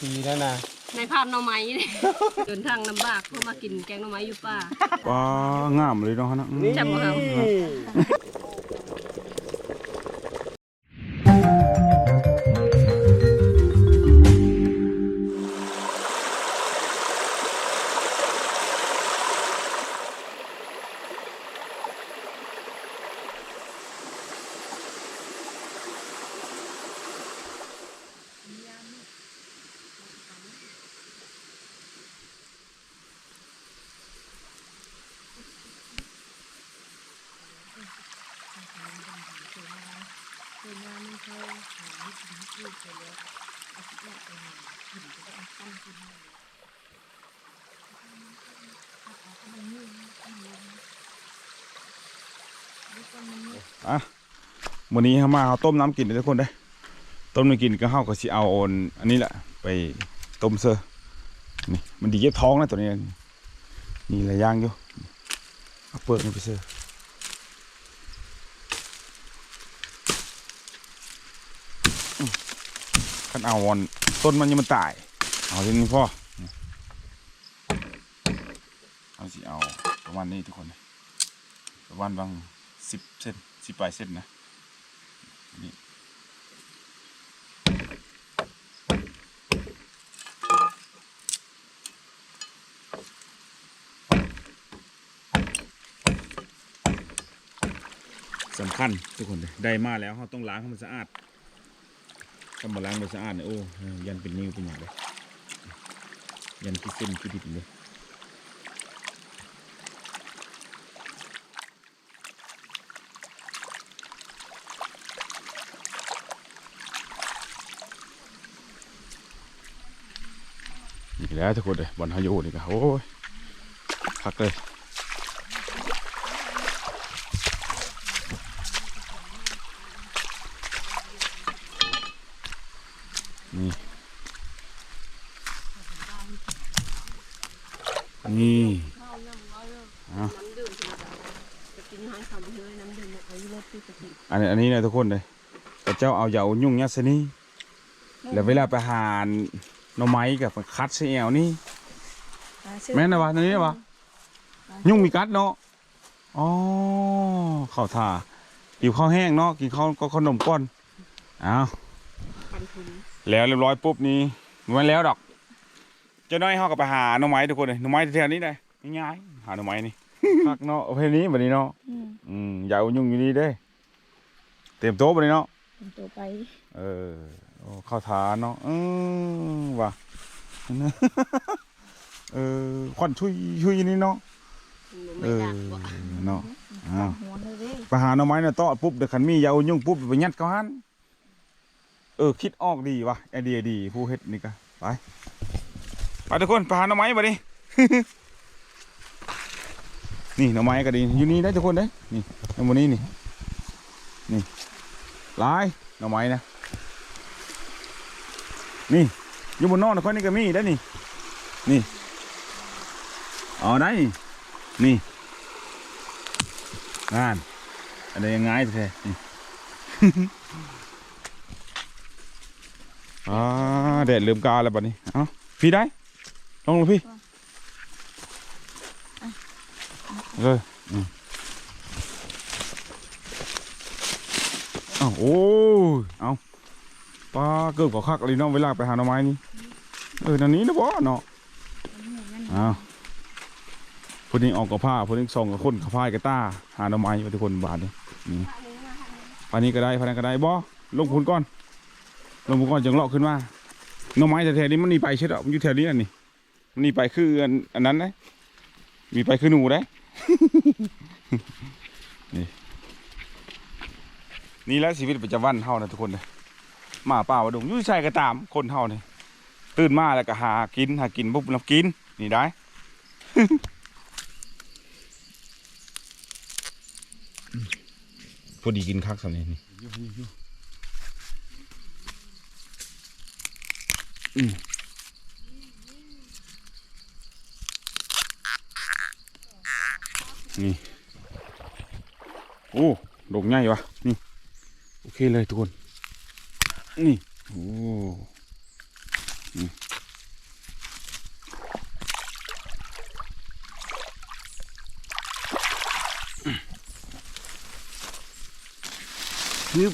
ปีแล้วนะในพานหน่อไม้นี่เดินทางลำบากเพื่อมากินแกงหน่อไม้อยู่ป่าว้างามเลยเนาะนะอืมจำบ่ครับอ่ะวันนี้เฮามาเฮาต้มน้ำกินเด้อทุกคนเด้ต้มน้ำกินก็เฮาก็สิเอาโอนอันนี้แหละไปต้มเซอร์นี่มันดีเย็บท้องนะตัวนี้นี่หลายอย่างอยู่เอาเปลือกมันไปเซอร์ขันเอาออนต้นมันยังมันตาย เอาทีนี้พ่อเอาสิเอาประมาณนี้ทุกคนประมาณบาง สิบเซนสิบปลายเซนนะนี่สำคัญทุกคนเลยได้มาแล้วเราต้องล้างให้มันสะอาดถ้ามาล้างมันสะอาดเนี่ยโอ้ยันเป็นนิ้วเป็นอย่างเลยยันคิดเส้นคิดดิบเลย แล้วทุกคนเลยบอลฮายุนี่ก็โอ้ยพักเลยนี่นี่อันนี้อันนี้นะทุกคนเลยเจ้าเอาอย่าเอายุ่งยัดซะนี่แล้วเวลาไปหาน หน่อไม้กับคัดเสียวนี่แม่นนะวะอันนี้นะวะยุ่งมีกัดเนาะอ๋อข้าวท่ากินข้าวแห้งเนาะกินข้าวก็ขนมก้อนอ้าวปันทุนแล้วเรียบร้อยปุ๊บนี่มันแล้วดอกเจ้าน้อยเฮาก็ไปหาหน่อไม้ทุกคนเลยหน่อไม้แถวๆนี้เลยง่ายๆหาหน่อไม้นี่พักเนาะเอาเพลนี้บัดนี้เนาะอืมอย่าเอายุ่งอยู่นี่เด้เตรียมโต๊ะบัดนี้เนาะตัวไป เออ โอ้ข้าวทาเนาะอืมว่ะเออควันชุยชุยนี่เนาะไม่เอออยากบ่เนาะอ้าวหัวเลยเด้ไปหาหน่อไม้น่ะตอดปุ๊บเดี๋ยวขันมีอยาเอายุ่งปุ๊บไปยัดเขาหันเออคิดออกดีว่ะไอเดียดีผู้เฮ็ดนี่ก็ไปไปทุกคนไปหาหน่อไม้มาดินี่หน่อไม้ก็ดีอยู่นี่ได้ทุกคนเด้นี่ในหมู่นี้นี่นี่หลายหน่อไม้นะ นี่อยู่บนนอกนะคนนี้ก็มีได้นี่ นี่เอาได้นี่นี่งานอะไรยังไงแท้นี่อ่าแดดเริ่มกาแล้วบัดนี้ เอ้าพี่ได้ ลงลงพี่เลยอืมเอ้าโอ้ยเอา ปลาเกิดกับคักเลยเนาะเวลาไปหาหน่อไม้นี่เออนันนี้นะบ่เนาะอ้าวพอดีออกกับผ้าพอดีส่องกับคนกับผ้ากับตาหาหน่อไม้ทุกคนบาทนี่นี่ปานนี้ก็ได้พานนั้นก็ได้บ่ลงพุนก่อน ลงพุนก่อนจังเลาะขึ้นมาหน่อไม้แถวนี้มันหนีไปใช่หรอมันอยู่แถวนี้อันนี้มันหนีไปคืออันอันนั้นนะมีไปคือหนูได้นี่นี่แหละชีวิตประจำวันเฮานะทุกคนเลย หมาป่าว่าดงอยุ่ใส่ก็ตามคนเฮานี่ตื่นมาแล้วก็หากินหากินปุ๊บแล้วกินนี่ได้ พอดีกินคักสำนี้นี่อืมนี่ โอ้ดกใหญ่วะนี่ โอเคเลยทุกคน นี่ โอ้นี่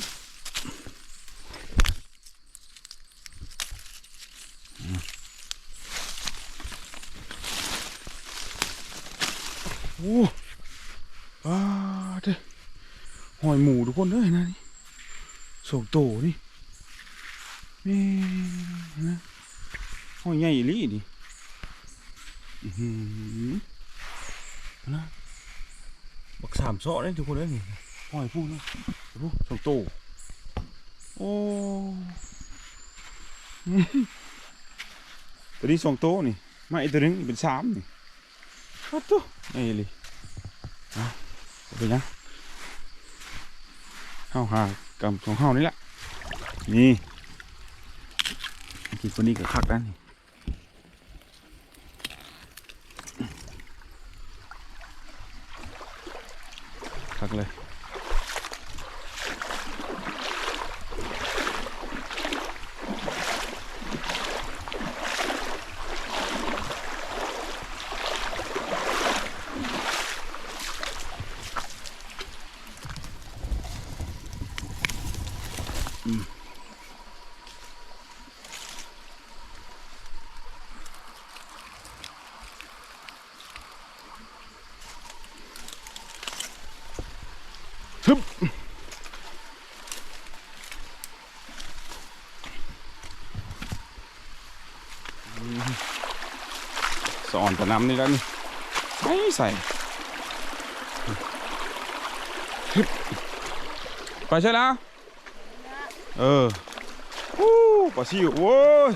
โอ้อาเดหอยหมูทุกคนเลยนะนี่สองโตนี่ แม่นะหอยใหญ่อีหลีนี่อื้อหือนะบักสามเซาะเลยทุกคนเลยนี่หอยพูดนะพูดสองโตโอ้อื้อตัวนี้สองโตนี่มาอีกตัวหนึงเป็นสามนี่โอ้ตัวใหญ่อีหลีเอาเอาไปนะเฮาหากำของเฮานี่แหละนี่ ทีคนนี้ก็คักกันี่คักเลย ฮึบสอนแต่น้ำนี่แล้วนี่ใส่ใส่ฮึบไปใช่แล้วเออวู้ปลาซิวโว้ย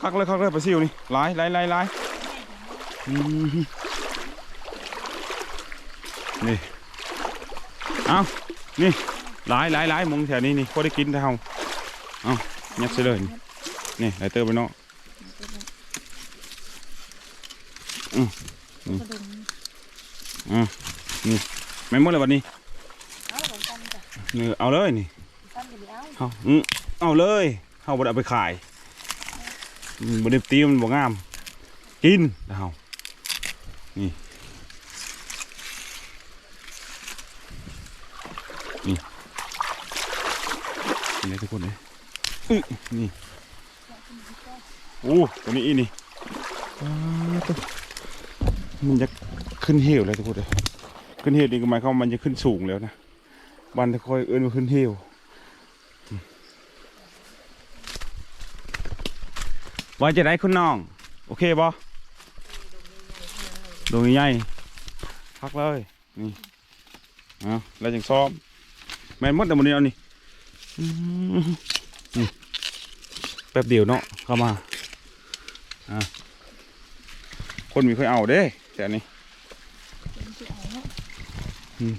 คักเลยคักเลยปลาซิวนี่หลายหลายหลายหลายอืมนี่ เอานี่หลายหลายหลายหมองแถวนี้นี่พอได้กินแต่เฮาเอายัดใส่เลยนี่นี่ไหลเติมไปเนาะกระดุมไม่หมดเลยวันนี้เอาของกันจ้ะนี่เอาเลยนี่กันจะไปเอาเอาอืมเอาเลยเฮาบ่ได้เอาไปขายอืมบ่ได้ตีมันบ่งาม กินแล้วเฮานี่นี่ นี่เลยทุกคนเลยนี่โอ้ตัวนี้อีนี่มันจะขึ้นเหวเลยทุกคนเลยขึ้นเหวนี่ก็หมายความมันจะขึ้นสูงแล้วนะบ้านตะคอยเอิ้อนว่าขึ้นเหวว่าจะได้คุณน้อง โอเคบ่ดวงใหญ่พักเลยนี่เอาแล้วจังซ้อมแม่นมดแต่วันนี้เอานี่ แป๊บเดียวเนาะเข้ามาอคนมีค่อยเอาเด้แต่อันนี้อืม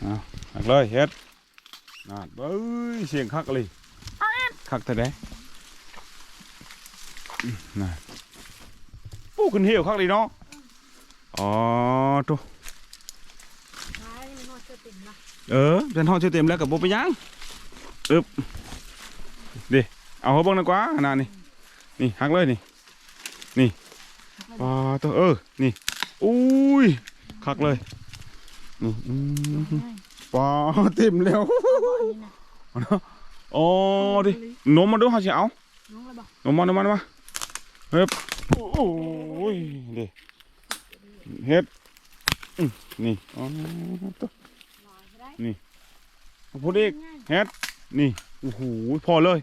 เอาหักเลยเฮ็ดนาดเบ้ยเสียงคักเลยคักแต่ได้น่ะปูขึ้นเหี่ยวคักเลยเนาะอ๋อตัว ท้ายนี่มันนอดเสื้อติ่มละ เออเป็นห้องเชื่อเต็มแล้วกับโบไปยังอึบดิเอาเขาเบิ้งดีกว่าขนาดนี้นี่หักเลยนี่นี่ปลาตัวเออนี่อุ้ยคักเลยนี่อืมปลาเต็มแล้วอันนี้นะอ๋อดินมมาดูเขาจะเอาน้องเลยบอกนมมานมมานมมาเฮ็ดโอ้ยเด็เฮ็ดอื้อนี่อ๋อตัว ลอยไปได้พูดอีกเฮ็ดนี่โอ้โหพอเลย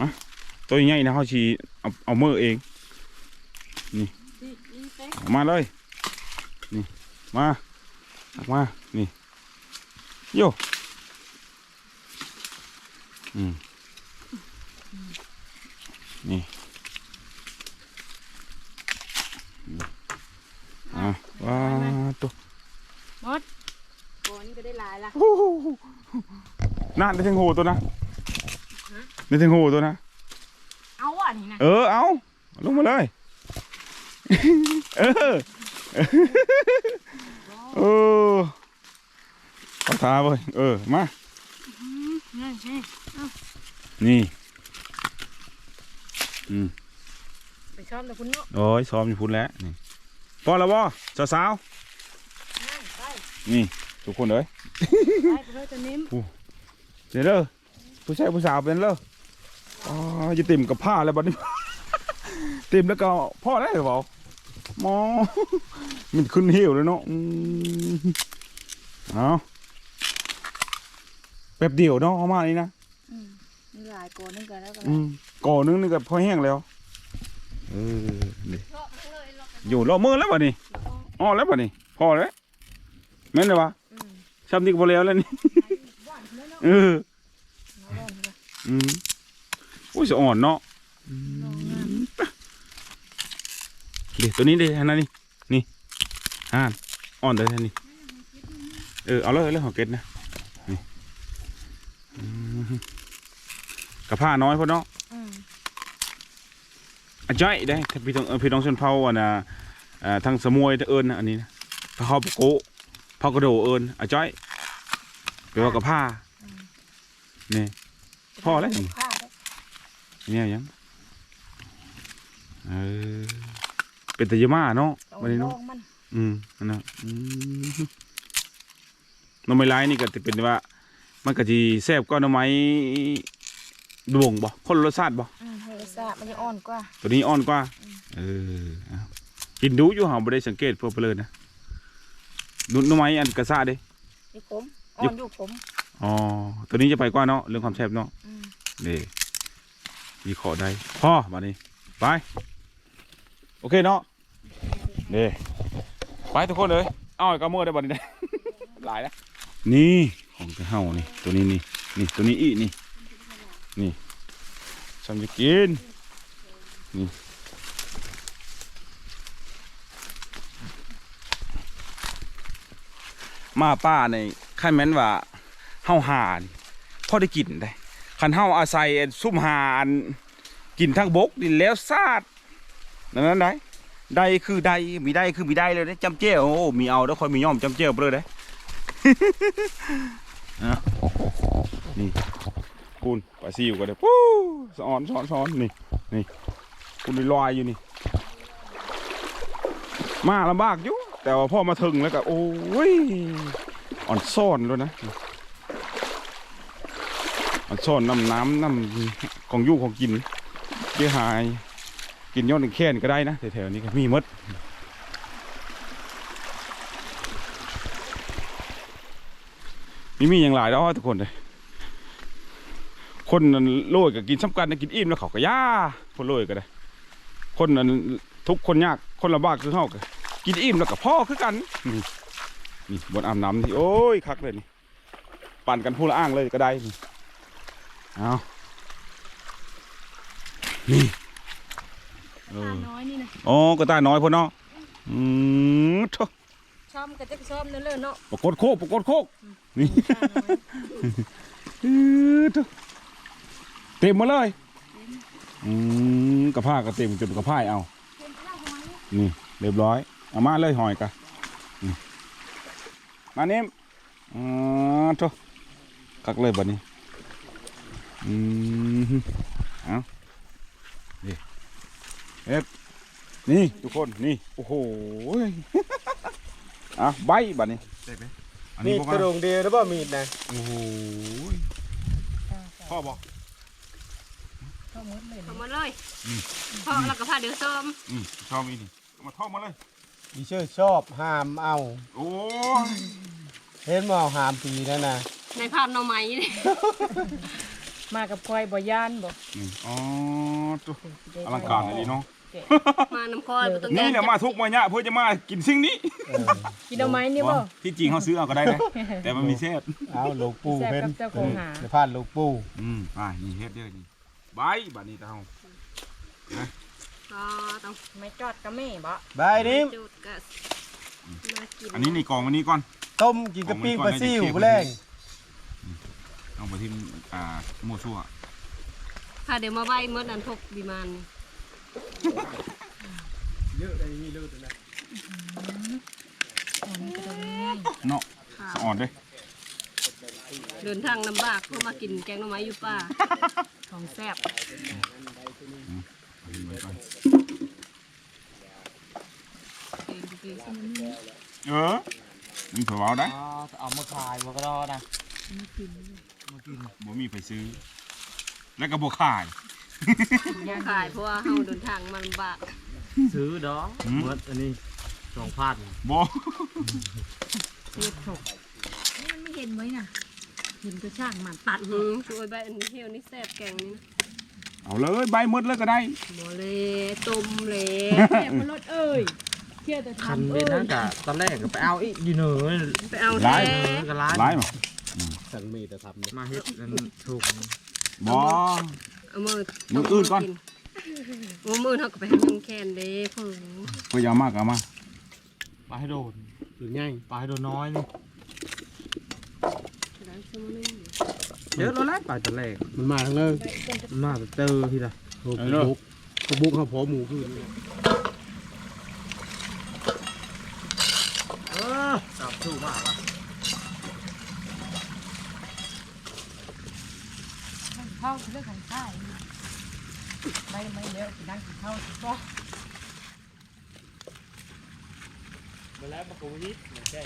มาตัวใหญ่นะเขาชีเอาเอามือเอง นี่นี่เป๊กเอามาเลย นี่ มาเอามา นี่โยอืมนี่อะว้าตัว หมดโอ้นี่ก็ได้หลายละ น่าได้ถึงหูตัวนะได้ถึงหูตัวนะ เอาอะนี่นะ เออ เอาลงมาเลย เออเออเอาทาไปเออ มา นี่นี่นี่อืมไปชอบแต่คุณเนาะโอ้ยซ้อมอยู่พุ่นแล้ว นี่พอแล้วบ่สาวนั่งไปๆนี่ ทุกคนเอ้ยไปไปเลยจะนิ่ม เดี๋ยวเด้อผู้ชายผู้สาวเป็นเด้ออ๋อจะติ่มกับผ้าแล้วบัดนี้ ติ่มแล้วก็พ่อได้หรือเปล่าหมอมันขึ้นหิวเลยเนาะอืมเอาแป๊บเดียวเนาะเอามานี่นะอืมมีหลายโกนึงกันแล้วกันอืมก่อนึงนี่ก็พอแห้งแล้วเออนี่อยู่รอมือแล้วบัดนี้อ๋อแล้วบัดนี้พอแล้วแม่นเลยวะอืมซ้ำนี่ก็พอแล้วแล้วนี่บ้าน เลยเนาะเออเอาบ้านเลยอืมอุ้ยสะอ่อนเนาะน้องงามเดี๋ยวตัวนี้เดี๋ยวอันนั้นนี่นี่อ่านอ่อนเลยอันนี่เออเอาเลยเอาเลยของเก็ตนะนี่อืมกระผ้าน้อยพอเนาะอืมอะจ้อยได้ถ้าพี่ต้องเออพี่ต้องชนเผาอะนะอ่าทางสมวยเอิญนะอันนี้นะพระเขาปะโกะพากระโดดเอิญอะจ้อยแปลว่ากระผ้า นี่พอแล้วผ้าได้เนี่ยยังเออเป็นตะยมาเนาะเอาวันนี้ลเนาะองมันอืมนั่นนะอืมหน่อไม้ลายนี่ก็จะเป็นว่า มันก็จะแซ่บก็หน่อไม้ดวงบ่คนละรสชาติบ่อืมเฮ้ยซามันจะอ่อนกว่า ตัวนี้อ่อนกว่า เออเอากินดูอยู่หาบ่ได้สังเกตพวกเปลือยนะหนุ่นหน่อไม้อันกระซ่าเด้อยู่ผมอ่อนอยู่ผม อ๋อ ตัวนี้จะไปกว่าเนาะเรื่องความแซ่บเนาะอืมเด้มีขอได้พ่อมานี่ไป โอเคเนาะเด้ไปทุกคนเลยเอาไอ้กระเมื่อได้บัดนี้ได้ หลายแล้วนี่ของกระเฮานี่ ตัวนี้นี่นี่ตัวนี้อีนี่นี่ฉันจะกินนี่มาป้าในขั้นแม้นว่าเฮาหานี่พอได้กินได้คันเฮาอาศัยไอ้ซุ่มหาอันกินทั้งบกนี่แล้วซาดนั่นนั้นได้ได้คือได้มีได้คือมีได้เลยเด้จำเจ้วโอ้มีเอาแล้วคอยมีย่อมจำเจ้วไปเลยเด้อะนี่คุณปลาซิวก็ได้ปู้สอนสอนสอนนี่นี่คุณลอยอยู่นี่ มาลำบากอยู่แต่ว่าพ่อมาถึงแล้วก็โอ้ยอ่อนซ่อนแล้วนะ อ่อนซ่อนน้ำน้ำน้ำของยู่ของกินเกี่ยหาย กินยอดหนึ่งแค่นก็ได้นะแถวๆนี้ก็มีมดมีมีอย่างหลายแล้วทุกคนเลยคนนั้นโรยก็กินซ้ำกันนะกินอิ่มแล้วเขาก็ย่าคนโรยก็ได้ คนนั้นทุกคนยากคนลำบากคือเฮาก็กินอิ่มแล้วก็พ่อคือกันนี่นี่บนอาบน้ำนี่โอ้ยคักเลยนี่ปั่นกันพูละอ้างเลยก็ได้นี่ เอานี่เอผ้าอน้อยนี่นะอ๋อก็ตาน้อยพ่นเนาะอืมโถ่ชอมก็จะชอมนั่นเลยเนาะปรากฏโคกปรากฏโคกนี่ผ้าน้อยอืดเต็มหมาเลยอืมกระพ้ากระเต็มจนกระพ้ายเอานี่เรียบร้อยเอามาเลยหอยกะนี่มาเนมอ๋อโถคักเลยบัดนี้ อืมเอานี่เอฟนี่ทุกคนนี่ โอ้โหอะใบบัดนี้อันมีนี้ดพวกกระเราดงเดียวหรือเปล่ามีดนะโอ้โหพ่อบอกเข้าหมดเลยเอามาเลยอืม พอแล้วก็พาเดี๋ยวซ้อมอืมชอบอีนี่เอามาท่องมาเลยอีเชื่อชอบห้ามเอาโอ้ยเห็นว่าเอาห้ามปีนั่นนะในพานหน่อไม้นี่ มากับควายบ่ย่านบ่นี่อ๋อตัวอลังการเลยเนาะมาน้ำคอยบ่ต้องนี่แกเนี่ยมาทุกมาเนี่ยเพื่อจะมากินสิ่งนี้เออกินเอาไม้นี่บ่ที่จริงเขาซื้อเอาก็ได้นะแต่มันมีเศษเอาหลูกปูแซ่บเพิ่นกับเจ้าของหาเดี๋ยวพลาดหลูกปูอืมอ่านี่เฮ็ดเด้อนี่ใบบัดนี้เฮาอ๋อต้องไม่จอดกับแม่บ่บายนิ่มจุดกัมากินอันนี้นี่กองอันนี้ก่อนต้มกินกะปิปลาซิวแรง เอาไปที่อ่าหมูซั่วพาเดี๋ยวมาใบเมื่อนั้นพกดีมานเยอะเลยมีเลือดนะเนาะสะอ่อนเด้อเดินทางลำบากก็มากินแกงหน่อไม้อยู่ป่าของแซ่บอันนี้ไว้ก่อนเองดีเออมันถือว่าเอาได้เอามาขายมันก็รอนะ บ่มีไปซื้อ แล้วก็บ่ขายบ่ขายเพราะว่าเฮาเดินทางมันลำบากซื้อดอกหืม หมดอันนี้สองพันบ่เฮ็ดถกนี่มันไม่เห็นไว้น่ะ เห็นก็ช่างมันตัดหืมช่วยใบอันเหี่ยวนี่แซ่บแกงนี่นะเอาเลยใบหมดเลยก็ได้ บ่เลยต้มเลยแม่พลดเอ้ยเชื่อแต่คันทำเด่เอ้นยนะกะตอนแรกก็ไปเอาอีกอยู่เหนือไปเอาหลาแท้ยเออก็ร้านหลายบ่ สั่งมีแต่ทำเนี่ยมาเฮ็ดนั่นถูกบ่เอามือมื้ออื่นก่อนมื้อมื้อเฮาก็ไปให้ยังแคนเด้เพิ่นเพิ่นเอามากเอามาปลาให้โดนหรือง่ายปลาให้โดนน้อยนี่ได้ชั่วโมงนึงเยอะแล้วแหละปลาตอนแรกมันมาทั้งเลยมันมาแต่เจอทีละโอ้บุกเขาบุกเขาพอหมูขึ้นเออจับถูกมากละ ข้าวเรื่องของข้ายไม่ไม่เดี๋ยวไปนั่งกินข้าวก็มาแล้วมาโควิดหมือนแก่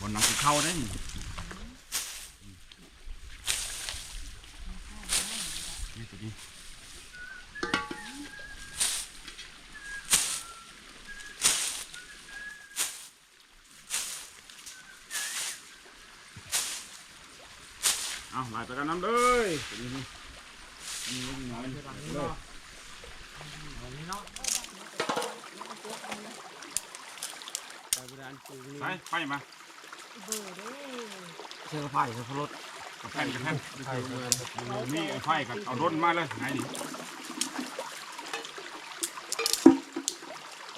บ่นังสิเข้าได้ เอาหลากันน้ำเลยนี่นี่นี่นี่นี่เลยไปบราณปลูกนี่ไปไปมาเชื่อไผ่เชื่อพลดกระแพนกระแพนนี่ไฟกับเอาร่นมาเลยไงนี่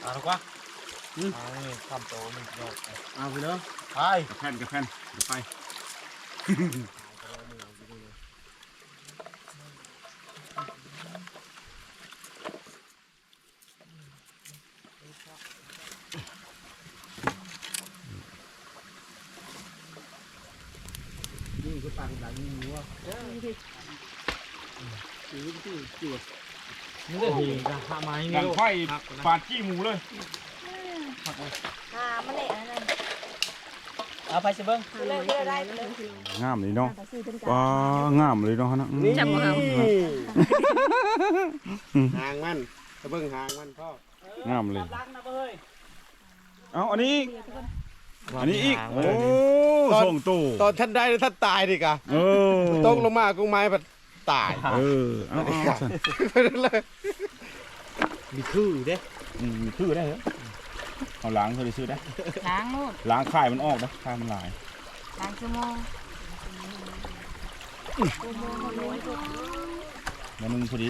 เอาละกว่าเอานี่ทำโตมันยอดเอาไปเนาะไปกระแพนกระแพนไป นี่ก็ปังดังนี่หัว จืดจืดจืดนี่ก็ดีนะทำไมดัไม่ปาดจี้หมูเลยอ่ามันเลยอันนั้นเอาไปสิเบิ้งเลิกเลิกได้เลิกงามเลยเนาะว้างามเลยเนาะฮะนะนี่จับบ่เอาหางมันเบิ่งหางมันพ่องามเลยเอาอันนี้อันนี้อีกโอ้ส่งตู้ตอนท่านได้ท่านตายดิกะเออตกลงมากุ้งไม้แบบ ตายเออเอาเอาเอามีคือเด้อืมมีคือได้เหรอเอาล้างเธอได้ซื้อได้ล้างนู่นล้างข่ายมันออกนะข่ายมันหลายล้างชั่วโมงมานึงพอดี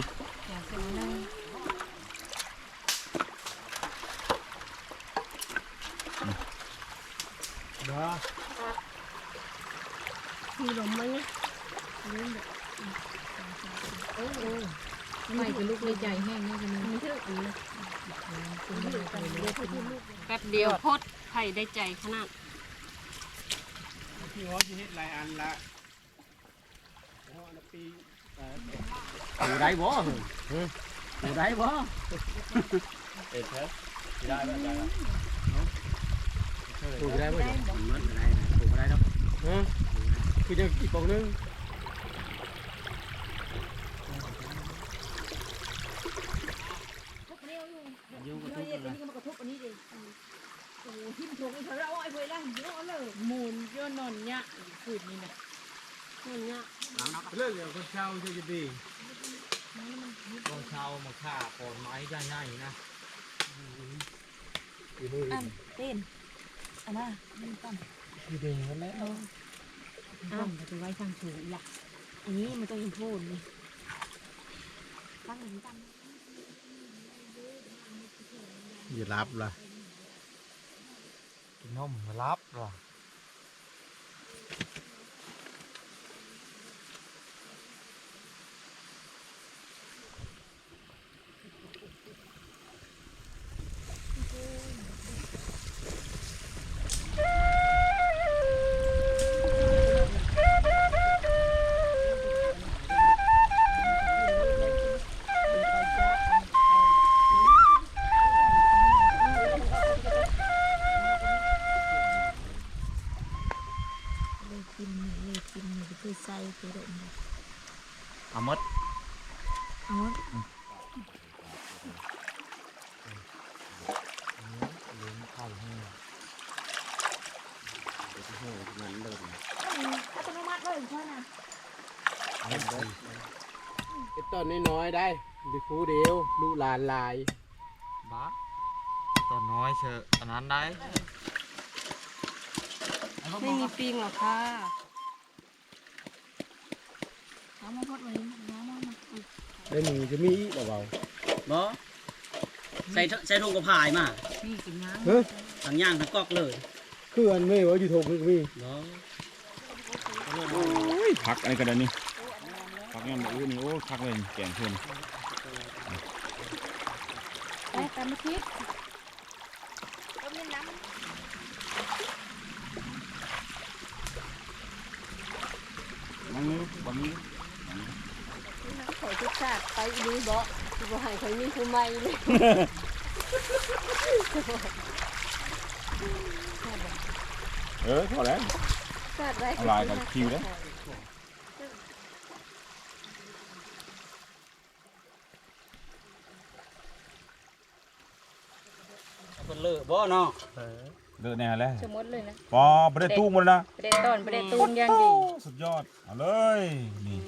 มีลมไหม ไม่จะลูกเลยใจแห้งนี่จะมีมีถึงอันนี้แป๊บเดียวโพดไผ่ได้ใจขนาดพี่ฮอสเฮ็ดหลายอันละฮอสปีอยู่ได้บ่เฮ้ยอยู่ได้บ่เอ็ดเถอะได้บ่ได้บ่ถูกได้บ่ถูกได้ถูกได้เนาะฮะคือจะอีกปองนึง อยู่กับ เรา ทุก เย็น เลย นี่ก็มากระทบอันนี้ดิ หทิ่มทงเขาแล้วไอ้เวล่าเยอะเลยมูลเยอะนอนเนี่ยฝืนนี่นะมันเนี่ยเรื่องเดียวคนเช่าใช่จะดีตอนเช้ามาฆ่าก่อนไม้ใหญ่ๆนะอยู่มืออันเต้นอันน่ะมันตั้มคือเด้งกันแล้วตั้มจะไว้ทางสูงอีกละอันนี้มันต้องอินโทนนี่ตั้งอย่างตั้มอย่ารับล่ะ นมรับหรอ อนน้อยๆได้เดิคูเดียวลูกหลานหลายบ้าตอนน้อยเชอะอันนั้นได้ไม่มีปิงหรอกค่ะเอามาพดไว้เอามามาได้หนึ่งจะมีเบาบ่ใส่ใส่ถุงกระพายมานี่กินน้ๆเฮ้ยทั้งย่างทั้งกอกเลยคืออันไม่ว่าอยู่ทงคือมีบ่โอ้ยพักอะไรกันเดี๋ยวนี้ พักยังแบบนี้โอ้พักเลยแกงเพื่อนำไปตามมาคิดต้มน้ำนั่งนี่บังนี้ขอยทุกชาติไปดูบ่บ่ให้ข่อยมีผู้ใหม่เลยเออพอแล้วชาติได้เอาลายกับคิวแล้ว เพิ่นเลิกบ่เนาะเลิกแน่แล้วสมมติเลยนะปอไม่ได้ตู้หมดนะประเด็นต้นประเด็นตูนอย่างดีสุดยอดเอาเลยนี่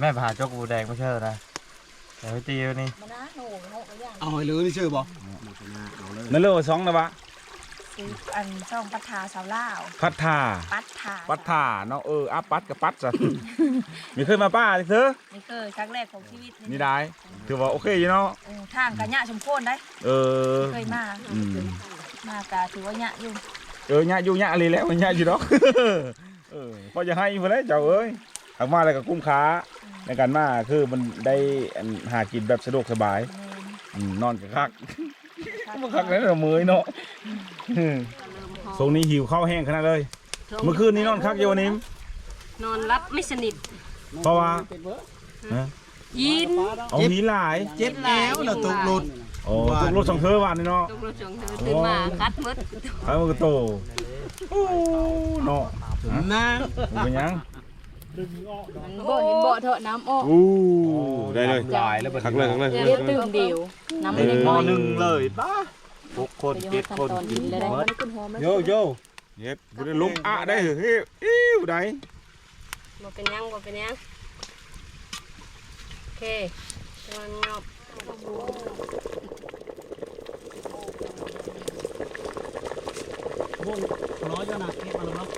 แม่พาจกบูแดงมาเชิญนะเดี๋ยวไปตีวันนี้มานะโหนูโหนูอย่างเอาให้ลือนี่ชื่อบ่นั่นเรื่องว่าสองนะวะ ซื้ออันช่องปัทธาสาวล่าว พัดทาปัทธาปัดทาเนาะเอออาปัดกับปัดจ้ะ มีเคยมาป้าเลยเธอนี่คือครั้งแรกของชีวิตนี่ได้ถือว่าโอเคอยู่เนาะเออทางกันยะชมโคนได้เออ เคยมาอืม มากะถือว่ายะอยู่เออเนี่ยอยู่เนี่ยอะไรแล้วมันเนี่ยอยู่ดอก เออพอจะให้พอแล้วเจ้าเอ้ยออกมาแล้วก็คุ้มค่าในการมาคือมันได้อันหากินแบบสะดวกสบาย แม่นอืมนอนกับคัก มันคักเลยเราเมอยเนาะอืมทรงนี้หิวข้าวแห้งขนาดเลย เมื่อคืนนี้นอนคักเยาวันนี้นอนรับไม่สนิทเพราะว่ายินเอาหีหลายเจ็บแล้วแล้วตกรถโอ้ตกรถสองเธอวันนี่เนาะตกรถจงเธอตื่นมาคัดหมดไปมันก็โตโอ้เนาะนะมันเป็นหยัง มันบ่เห็นบ่เถอะน้ำออกอู้ได้เลยลายแล้วคักเลยคักเลยเดี๋ยวตื่นเดียวน้ำมันยังหม้น้ออยหนึ่งเลยหกคนเจ็ดคนกินเลยได้โยโย่เย็บบ่ได้ลุกอะได้เหรอเฮ้ยอิ้วได้บ่เป็นหยังบ่เป็นหยังโอเคมันงอบ น้อยเจ้านะเก็บมาแล้วเนาะ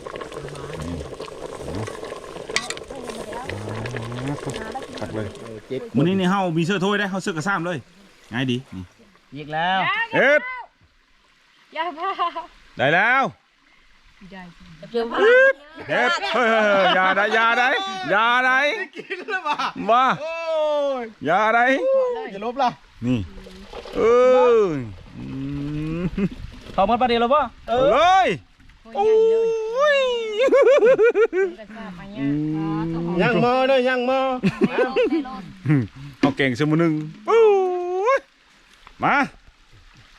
คัก เลยเจ็บมื้อนี้นี่เฮามีเสื้อถ้วยได้เฮาเสื้อกระซ้ำเลยง่ายดีนี่ยิกแล้วเอ็ดอย่าพาได้แล้วได้เพิ่มพลังเฮ็ดเฮ้ยๆๆอย่าได้อย่าได้อย่าได้กินแล้วว่ะมาโอ้ยอย่าได้อย่าลบล่ะนี่เอออืมเขาเมื่อประเดี๋ยวแล้วป่ะเอาเลยโอ้โอ้ยยกระซาบมาอืเนี่ยมยังมอเด้อยังมอ เอาเก่งสมุนึงโอ้ยมา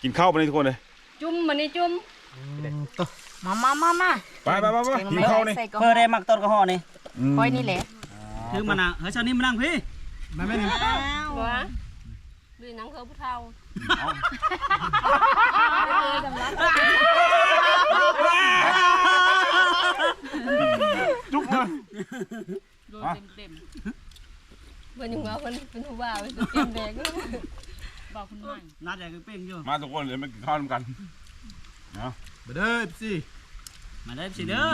กินข้าวไปเลยทุกคนเลย จุ่มมันนี่จุ่มมามามามาไปไปไปไปกินข้าวนี่ใส่กระเพื่อได้มักต้นกระห่อนี่ค่อยนี่แหละถึงมานะเฮ้ยเช้านี้มานั่งพี่มาแม่นี่บ่ฮะดูหนังเขาผู้เฒ่าจุกมาโดนเต็ม เพิ่นยังว่าเพิ่นเป็นผู้บ่าวเป็นเกมแดงๆบอกคุณใหม่นัดใหญ่ก็เป้งอยู่มาทุกคนเลยมากินข้าวด้วยกันมาเด้อสิมาได้สิเด้อ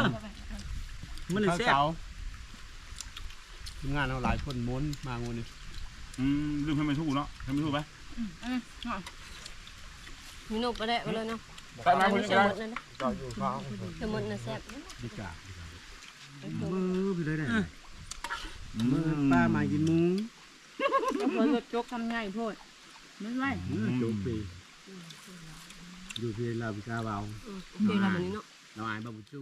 มันหนึ่งข้าวเสียเสาทีมงานเอาหลายคนม้วนมางูนี่อืมลืมให้มันถูกเนาะให้มันถูกไหมมีนกก็ได้มาเลยเนาะใส่มาคนนี้ก็ได้นั่นนะสมุนน่ะแซ่บดีกว่ามือไปเลยได้ มือป้ามากินหมูก็เพิ่นก็จกทำไงโพดไม่ไหวโจกปีอยู่ที่ลาบิกาเบาอืมโอเคแล้วมันนี้เนาะเราอายบาบูจู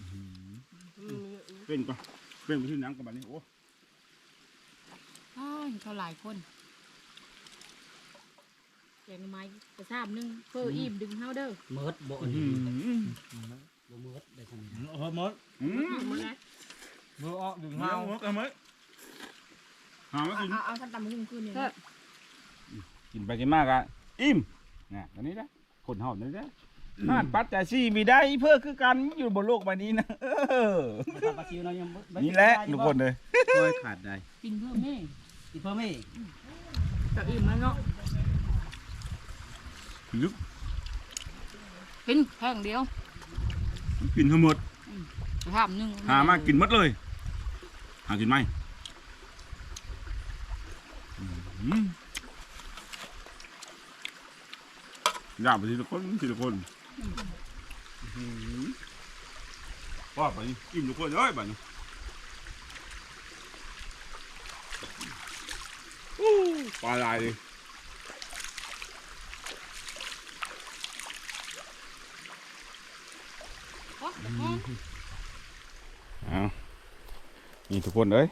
อืมเป็นก่อนเป็นไปที่หนังกับบันนี้โอ้อ้ายเขาหลายคนแกงไม้กระซาบนึงเพื่ออิ่มดึงเฮาเด้อเมิดบ่อืนี่มบ่เมิดได้ทำเออเมิดอืมหมดแล้วเมิ ดออกดึงเมาเฮาเอาไหมหาไม่กินเอาเอาขั้นต่ำมาถึงคืนเนี่ยกินไปกินมากอะอิ่มเนี่ยตอนนี้นะคนหอบนี่นะอ่านปัจจัยสี่มีได้เพื่อคือกันอยู่บนโลกใบนี้นะเออปลาซิวเนาะยังบ่นี่แหละทุกคนเลยค่อยขาดได้กินเพิ่มแม่อีเพิ่มอีกแต่อิ่มแล้วเนาะลึกกินแห้งเดียวกินทั้งหมดทำหนึ่งหามากินหมดเลย หากินไหมอืมอยากไปทีละคนทีละคนว่าไปกินทุกคนเอ้ยไปนี่อู้ปลาลายดิเอา นี่ทุกคนเอ้ย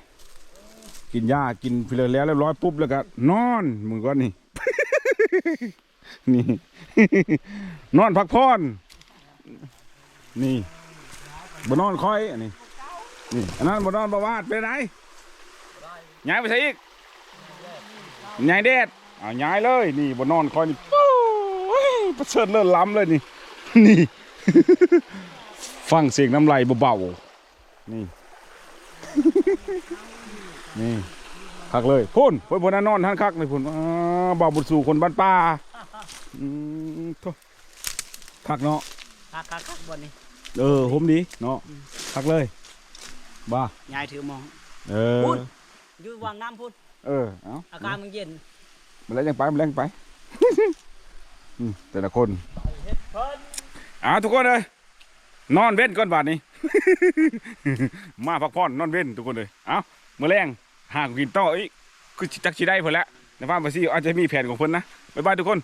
กินหญ้ากินฟิเลอร์แล้วเรียบร้อยปุ๊บแล้วก็นอนมึงก็นี่ นี่ นอนพักผ่อนนี่บนนอนคอยอันนี้นี่อันนั้นบนนอนประวาดไปไหนย้ายไปใส่อีกย้ายเด็ดเอาย้ายเลย นี่บนนอนคอยนี่ปู้ยประเสริฐเลิศล้ำเลยนี่นี่ ฟังเสียงน้ำไหลเบาๆนี่ นี่คักเลยพุ่นพุ่นพุ่นนนอนท่านคักเลยพุ่นอ่าบ่าวบุญสู่คนบ้านป่าอืมโถ่คักเนาะคักคักคักบนนี้เออผมดีเนาะคักเลยบ้ายายถือมอง เออพุ่นอยู่วางน้ำพุ่นเออเอาอากาศมันเย็นมาแล้วยังไปมาแล้วยังไปอืมแต่ละคนเฮ็ดเพิ่นอ่าทุกคนเลย นอนเว้นก่อนบาทนี้ มาพักผ่อนนอนเว้นทุกคนเลยเอามื่อแรงหากกินต่ออีกคือจักชีได้เพิ่นแล้วในฟาร์มบาซี่อาจจะมีแผนของเพิ่นนะบ๊ายบายทุกคน